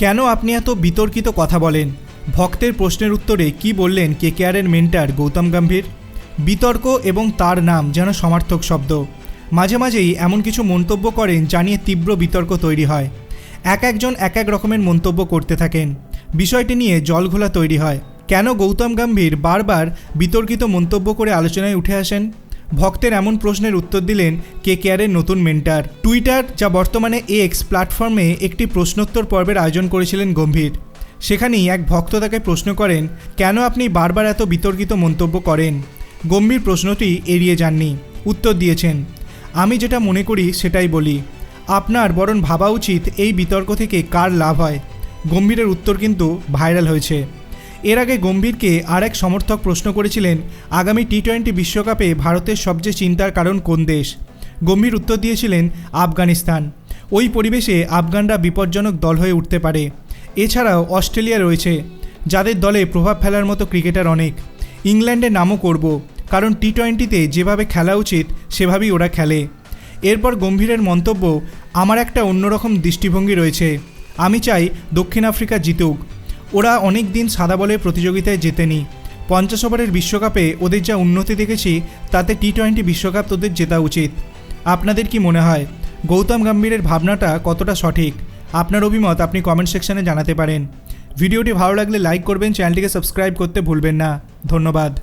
কেন আপনি এত বিতর্কিত কথা বলেন? ভক্তের প্রশ্নের উত্তরে কি বললেন কেকেআরের মেন্টার গৌতম গম্ভীর? বিতর্ক এবং তার নাম যেন সমার্থক শব্দ। মাঝে মাঝেই এমন কিছু মন্তব্য করেন জানিয়ে তীব্র বিতর্ক তৈরি হয়। এক একজন এক এক রকমের মন্তব্য করতে থাকেন। বিষয়টি নিয়ে জলঘোলা তৈরি হয়। কেন গৌতম গম্ভীর বারবার বিতর্কিত মন্তব্য করে আলোচনায় উঠে আসেন? ভক্তের এমন প্রশ্নের উত্তর দিলেন কে কেয়ারের নতুন মেন্টার। টুইটার, যা বর্তমানে এক্স প্ল্যাটফর্মে একটি প্রশ্নোত্তর পর্বের আয়োজন করেছিলেন গম্ভীর। সেখানেই এক ভক্ত তাকে প্রশ্ন করেন, কেন আপনি বারবার এত বিতর্কিত মন্তব্য করেন? গম্ভীর প্রশ্নটি এড়িয়ে যাননি। উত্তর দিয়েছেন, আমি যেটা মনে করি সেটাই বলি। আপনার বরং ভাবা উচিত এই বিতর্ক থেকে কার লাভ হয়। গম্ভীরের উত্তর কিন্তু ভাইরাল হয়েছে। এর আগে গম্ভীরকে আর এক সমর্থক প্রশ্ন করেছিলেন, আগামী টি টোয়েন্টি বিশ্বকাপে ভারতের সবচেয়ে চিন্তার কারণ কোন দেশ? গম্ভীর উত্তর দিয়েছিলেন, আফগানিস্তান। ওই পরিবেশে আফগানরা বিপজ্জনক দল হয়ে উঠতে পারে। এছাড়াও অস্ট্রেলিয়া রয়েছে, যাদের দলে প্রভাব ফেলার মতো ক্রিকেটার অনেক। ইংল্যান্ডের নামও করব, কারণ টি টোয়েন্টিতে যেভাবে খেলা উচিত, সেভাবেই ওরা খেলে। এরপর গম্ভীরের মন্তব্য, আমার একটা অন্যরকম দৃষ্টিভঙ্গি রয়েছে। আমি চাই দক্ষিণ আফ্রিকা জিতুক। ওরা অনেক দিন সাদা বলের প্রতিযোগিতায় জেতেনি। পঞ্চাশ ওভারের বিশ্বকাপে ওদের যা উন্নতি দেখেছি, তাতে টি টোয়েন্টি বিশ্বকাপ তোদের জেতা উচিত। আপনাদের কি মনে হয়? গৌতম গম্ভীরের ভাবনাটা কতটা সঠিক? আপনার অভিমত আপনি কমেন্ট সেকশনে জানাতে পারেন। ভিডিওটি ভালো লাগলে লাইক করবেন চ্যানেলটিকে সাবস্ক্রাইব করতে ভুলবেন না। ধন্যবাদ।